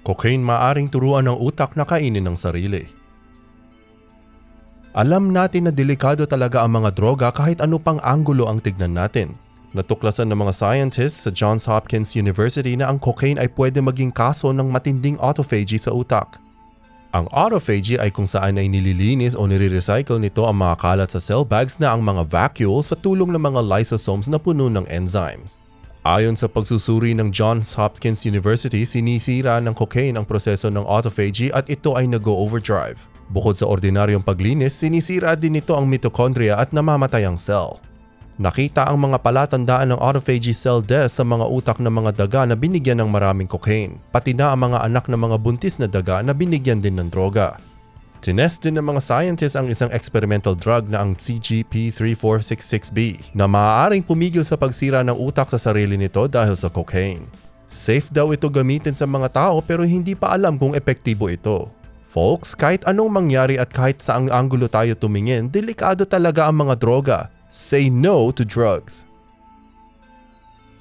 Cocaine maaring turuan ng utak na kainin ng sarili. Alam natin na delikado talaga ang mga droga kahit ano pang anggulo ang tignan natin. Natuklasan ng mga scientists sa Johns Hopkins University na ang cocaine ay pwede maging kaso ng matinding autophagy sa utak. Ang autophagy ay kung saan ay nililinis o nire-recycle nito ang mga kalat sa cell bags na ang mga vacuoles sa tulong ng mga lysosomes na puno ng enzymes. Ayon sa pagsusuri ng Johns Hopkins University, sinisira ng cocaine ang proseso ng autophagy at ito ay nag-overdrive. Bukod sa ordinaryong paglinis, sinisira din nito ang mitochondria at namamatay ang cell. Nakita ang mga palatandaan ng autophagy cell death sa mga utak ng mga daga na binigyan ng maraming cocaine, pati na ang mga anak ng mga buntis na daga na binigyan din ng droga. Tinest din ng mga scientists ang isang experimental drug na ang CGP3466B na maaaring pumigil sa pagsira ng utak sa sarili nito dahil sa cocaine. Safe daw ito gamitin sa mga tao pero hindi pa alam kung epektibo ito. Folks, kahit anong mangyari at kahit saang anggulo tayo tumingin, delikado talaga ang mga droga. Say no to drugs.